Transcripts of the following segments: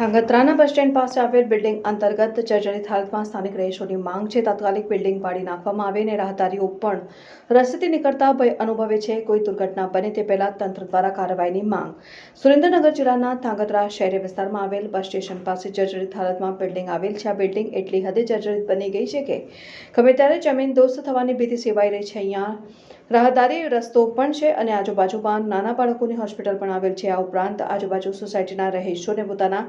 ધાંગધ્રાના bus stand પાસે આવેલ building અંતર્ગત જર્જરિત હાલતમાં સ્થાનિક રહીશોની માંગ છે. તાત્કાલિક બિલ્ડિંગ પાડી નાખવામાં આવે અને રાહદારીઓ પણ રસ્તેથી નીકળતા ભય અનુભવે છે. કોઈ દુર્ઘટના બને તે પહેલાં તંત્ર દ્વારા કાર્યવાહીની માંગ. સુરેન્દ્રનગર જિલ્લાના ધાંગધ્રા શહેરી વિસ્તારમાં આવેલ બસ સ્ટેશન પાસે જર્જરિત હાલતમાં બિલ્ડિંગ આવેલ છે. આ બિલ્ડિંગ એટલી હદે જર્જરિત બની ગઈ છે કે ગમે ત્યારે જમીન દોસ્ત થવાની ભીતિ સેવાઈ રહી છે. અહીંયા રાહદારી રસ્તો પણ છે અને આજુબાજુમાં નાના બાળકોની હોસ્પિટલ પણ આવેલ છે. આ ઉપરાંત આજુબાજુ સોસાયટીના રહીશોને પોતાના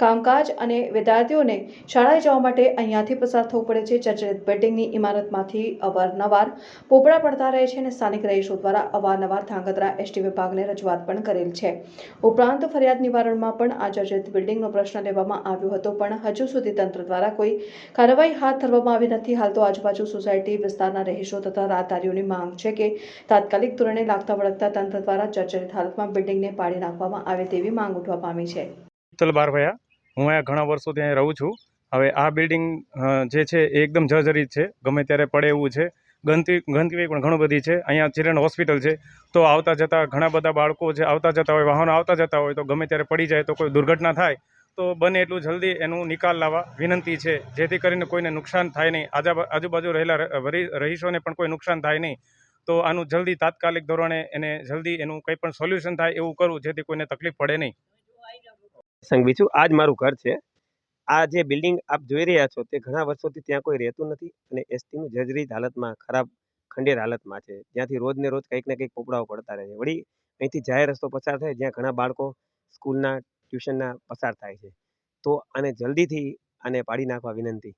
કામકાજ અને વિદ્યાર્થીઓને શાળાએ જવા માટે અહીંયાથી પસાર થવું પડે છે. ચર્ચિત બિલ્ડિંગની ઇમારતમાંથી અવારનવાર પોપડા પડતા રહે છે અને સ્થાનિક રહીશો દ્વારા અવારનવાર ધાંગધ્રા એસટી વિભાગને રજૂઆત પણ કરેલ છે. ઉપરાંત ફરિયાદ નિવારણમાં પણ આ ચર્ચિત બિલ્ડિંગનો પ્રશ્ન લેવામાં આવ્યો હતો, પણ હજુ સુધી તંત્ર દ્વારા કોઈ કાર્યવાહી હાથ ધરવામાં આવી નથી. હાલ તો આજુબાજુ સોસાયટી વિસ્તારના રહીશો તથા રાહદારીઓની માંગ છે કે તાત્કાલિક ધોરણે લાગતા વળગતા તંત્ર દ્વારા જર્જરિત હાલતમાં બિલ્ડિંગને પાડી નાખવામાં આવે તેવી માંગ ઉઠવા પામી છે. હું અહીંયા ઘણા વર્ષોથી અહીં રહું છું. હવે આ બિલ્ડિંગ જે છે એ એકદમ જર્જરિત છે. ગમે ત્યારે પડે એવું છે. ગંદકી ગંદકી પણ ઘણું બધી છે. અહીંયા ચિલ્ડ્રન હોસ્પિટલ છે. તો આવતા જતા ઘણા બધા બાળકો જે આવતા જતા હોય, વાહનો આવતા જતા હોય, તો ગમે ત્યારે પડી જાય તો કોઈ દુર્ઘટના થાય, તો બને એટલું જલ્દી એનું નિકાલ લાવવા વિનંતી છે. જેથી કરીને કોઈને નુકસાન થાય નહીં. આજુ આજુબાજુ રહેલા રહીશોને પણ કોઈ નુકસાન થાય નહીં. તો આનું જલ્દી તાત્કાલિક ધોરણે એને જલ્દી એનું કંઈ પણ સોલ્યુશન થાય એવું કરવું જેથી કોઈને તકલીફ પડે નહીં. સંઘવી છું આ જ મારું ઘર છે. આ જે બિલ્ડિંગ આપ જોઈ રહ્યા છો, તે ઘણા વર્ષોથી ત્યાં કોઈ રહેતું નથી અને એસટીનું જર્જરિત હાલતમાં, ખરાબ ખંડેર હાલતમાં છે. જ્યાંથી રોજ ને રોજ કંઈક ને કંઈક પોપડાઓ પડતા રહે છે. વળી અહીંથી જાહેર રસ્તો પસાર થાય, જ્યાં ઘણા બાળકો સ્કૂલના ટ્યુશનના પસાર થાય છે. તો આને જલ્દીથી આને પાડી નાખવા વિનંતી.